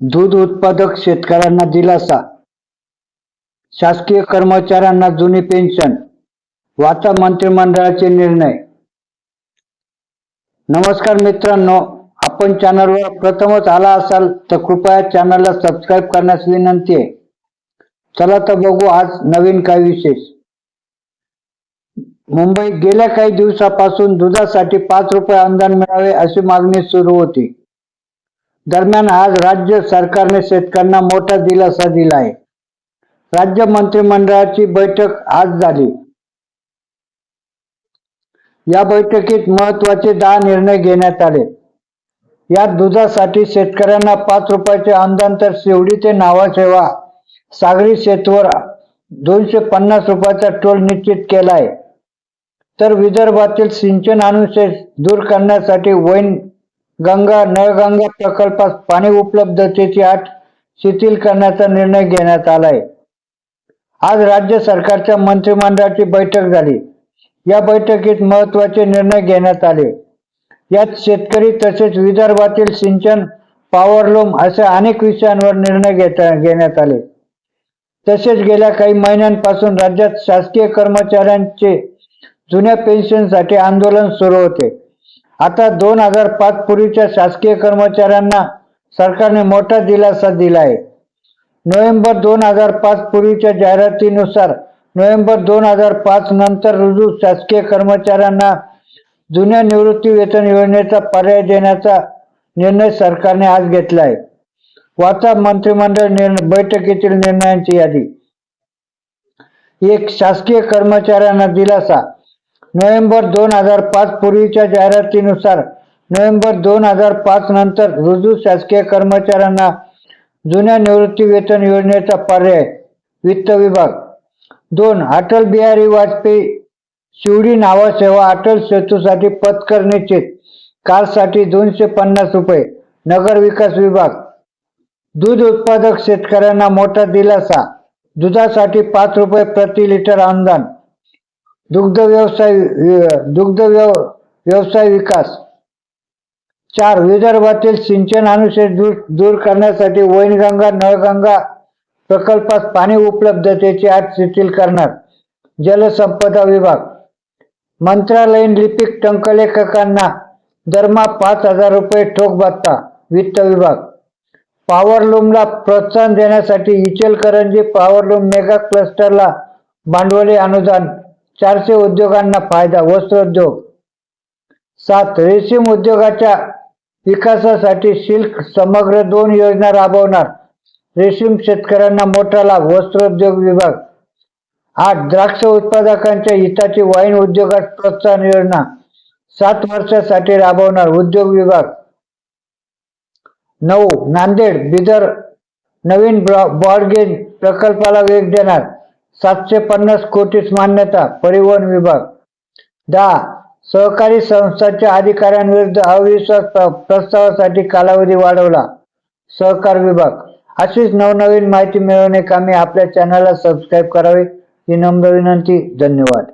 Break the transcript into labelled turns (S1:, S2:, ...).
S1: दूध उत्पादक शेतकऱ्यांना दिलासा. शासकीय कर्मचाऱ्यांना जुनी पेन्शन वाचा मंत्रिमंडळाचे निर्णय. नमस्कार मित्रांनो आपण चॅनलवर प्रथमच आला असाल तर कृपया चॅनलला सबस्क्राईब करण्यास विनंती आहे. चला तर बघू आज नवीन काय विशेष. मुंबई गेल्या काही दिवसापासून दुधासाठी पाच रुपये अनुदान मिळावे अशी मागणी सुरू होती. दरम्यान आज राज्य सरकारने शेतकऱ्यांना मोठा दिलासा दिला आहे राज्य मंत्रिमंडळाची बैठक आज झाली. या बैठकीत महत्त्वाचे दहा निर्णय घेण्यात आले. यात दुधासाठी शेतकऱ्यांना पाच रुपयाचे अनुदान तर शिवडी ते नावासेवा सागरी शेतवर दोनशे पन्नास रुपयाचा टोल निश्चित केला आहे तर विदर्भातील सिंचन अनुशेष दूर करण्यासाठी वैन गंगा नळगंगा प्रकल्पात पाणी उपलब्धतेची अट शिथिल करण्याचा निर्णय घेण्यात आलाय. आज राज्य सरकारच्या मंत्रिमंडळाची बैठक झाली. या बैठकीत महत्त्वाचे निर्णय घेण्यात आले. यात शेतकरी तसेच विदर्भातील सिंचन पॉवरलूम अशा अनेक विषयांवर निर्णय घेता घेण्यात आले. तसेच गेल्या काही महिन्यांपासून राज्यात शासकीय कर्मचाऱ्यांचे जुन्या पेन्शनसाठी आंदोलन सुरू होते. आता दोन हजार पाच पूर्वीच्या शासकीय कर्मचाऱ्यांना सरकारने मोठा दिलासा दिला आहे नोव्हेंबर दोन हजार पाच पूर्वीच्या जाहिरातीनुसार नोव्हेंबर दोन हजार पाच नंतर रुजू शासकीय कर्मचाऱ्यांना जुन्या निवृत्ती वेतन योजनेचा पर्याय देण्याचा निर्णय सरकारने आज घेतला आहे वाचा मंत्रिमंडळ बैठकीतील निर्णयांची यादी. एक शासकीय कर्मचाऱ्यांना दिलासा. नोव्हेंबर दोन हजार पाच पूर्वीच्या जाहिरातीनुसार नोव्हेंबर दोन हजार पाच नंतर रुजू शासकीय कर्मचाऱ्यांना जुन्या निवृत्ती वेतन योजनेचा पर्याय वित्त विभाग. दोन अटल बिहारी वाजपेयी शिवडी नावा सेवा अटल सेतूसाठी पथकर निश्चित कारसाठी दोनशे पन्नास रुपये नगर विकास विभाग. दूध उत्पादक शेतकऱ्यांना मोठा दिलासा दुधासाठी पाच रुपये प्रति लिटर अनुदान. दुग्ध व्यवसाय दुग्ध व्यव व्यवसाय विकास. चार विदर्भातील सिंचन अनुशेष दूर दूर करण्यासाठी वैनगंगा नळगंगा प्रकल्पात पाणी उपलब्धतेची अट शिथिल करणार. जलसंपदा विभाग. मंत्रालयीन लिपिक टंकलेखकांना दरमहा पाच हजार रुपये ठोक भत्ता वित्त विभाग. पॉवरलूमला प्रोत्साहन देण्यासाठी इचलकरंजी पॉवरलूम मेगा क्लस्टरला भांडवली अनुदान चारशे उद्योगांना फायदा वस्त्रोद्योग सात रेशीम उद्योगाच्या विकासासाठी शिल्क समग्र दोन योजना राबवणार. रेशीम शेतकऱ्यांना मोठा लाभ वस्त्रोद्योग विभाग. आठ द्राक्ष उत्पादकांच्या हिताची वाईन उद्योगात प्रोत्साहन योजना. सात वर्षासाठी राबवणार उद्योग विभाग. नऊ नांदेड बिदर नवीन ब्रॉडगेज प्रकल्पाला वेग देणार. सातशे पन्नास कोटीस मान्यता परिवहन विभाग. दहा सहकारी संस्थांच्या अधिकाऱ्यांविरुद्ध अविश्वास प्रस्तावासाठी कालावधी वाढवला. सहकार विभाग. अशीच नवनवीन माहिती मिळवणे कामी आपल्या चॅनलला सबस्क्राईब करावे ही नम्र विनंती धन्यवाद.